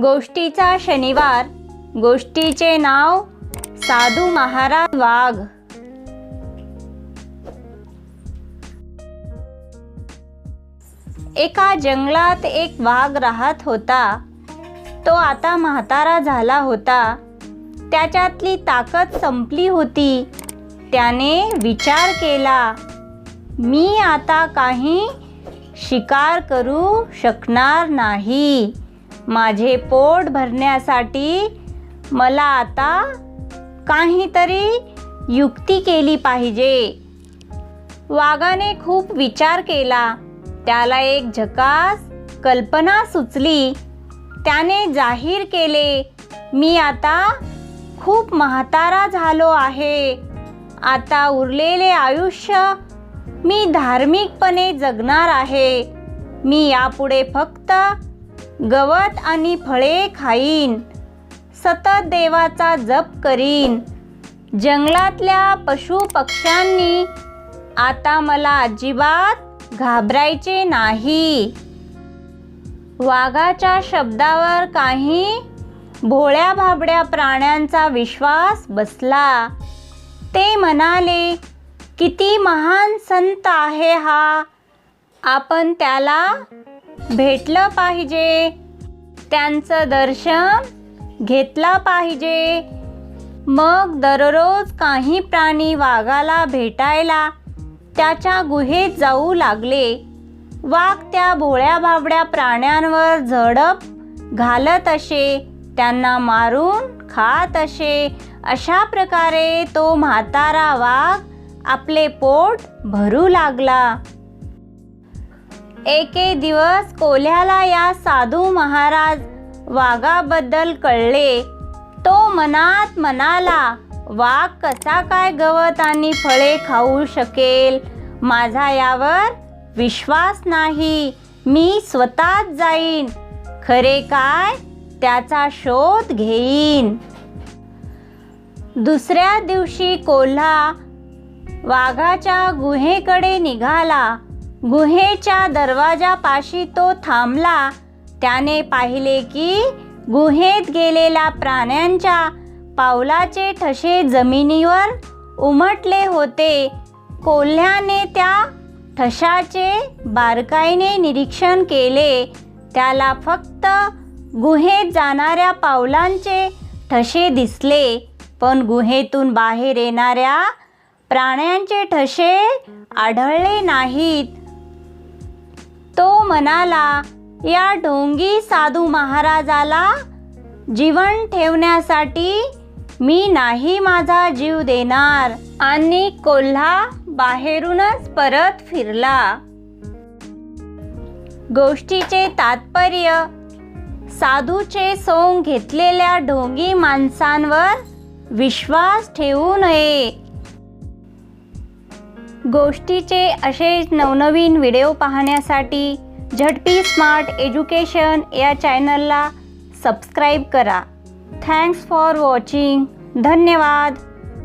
गोष्टीचा शनिवार. गोष्टीचे नाव साधू महाराज वाघ. एका जंगलात एक वाघ राहत होता. तो आता म्हातारा झाला होता. त्याच्यातली ताकद संपली होती. त्याने विचार केला मी आता काही शिकार करू शकणार नाही. माझे पोट भरण्यासाठी मला आता काहीतरी युक्ती केली पाहिजे. वाघाने खूप विचार केला. त्याला एक झकास कल्पना सुचली. त्याने जाहीर केले मी आता खूप म्हातारा झालो आहे. आता उरलेले आयुष्य मी धार्मिकपणे जगणार आहे. मी यापुढे फक्त गवत आणि फळे खाईन. सतत देवाचा जप करीन. जंगलातल्या पशु पक्ष्यांनी आता मला अजिबात घाबरायचे नाही. वाघाच्या शब्दावर काही भोळ्या भाबड्या प्राण्यांचा विश्वास बसला. ते म्हणाले किती महान संत आहे हा. आपण त्याला भेटलं पाहिजे. त्यांचं दर्शन घेतलं पाहिजे. मग दररोज काही प्राणी वाघाला भेटायला त्याच्या गुहेत जाऊ लागले. वाघ त्या भोळ्या भाबड्या प्राण्यांवर झडप घालत असे त्यांना मारून खात असे. अशा प्रकारे तो म्हातारा वाघ आपले पोट भरू लागला. एके दिवस कोल्ह्याला या साधू महाराज वाघाबद्दल कळले. तो मनात म्हणाला वाघ कसा काय गवत आणि फळे खाऊ शकेल? माझा यावर विश्वास नाही. मी स्वतःच जाईन. खरे काय? त्याचा शोध घेईन. दुसऱ्या दिवशी कोल्हा वाघाच्या गुहेकडे निघाला. गुहेच्या दरवाजापाशी तो थांबला. त्याने पाहिले की गुहेत गेलेल्या प्राण्यांच्या पावलाचे ठसे जमिनीवर उमटले होते. कोल्ह्याने त्या ठशाचे बारकाईने निरीक्षण केले. त्याला फक्त गुहेत जाणाऱ्या पावलांचे ठसे दिसले पण गुहेतून बाहेर येणाऱ्या प्राण्यांचे ठसे आढळले नाहीत. तो म्हणाला या ढोंगी साधू महाराजाला जीवन ठेवण्यासाठी मी नाही माझा जीव देणार. आणि कोल्हा बाहेरूनच परत फिरला. गोष्टीचे तात्पर्य साधूचे सोंग घेतलेल्या ढोंगी माणसांवर विश्वास ठेवू नये. गोष्टीचे असे नवनवीन व्हिडिओ पाहण्यासाठी झटपी स्मार्ट एज्युकेशन या चॅनलला सबस्क्राईब करा. थँक्स फॉर वॉचिंग धन्यवाद.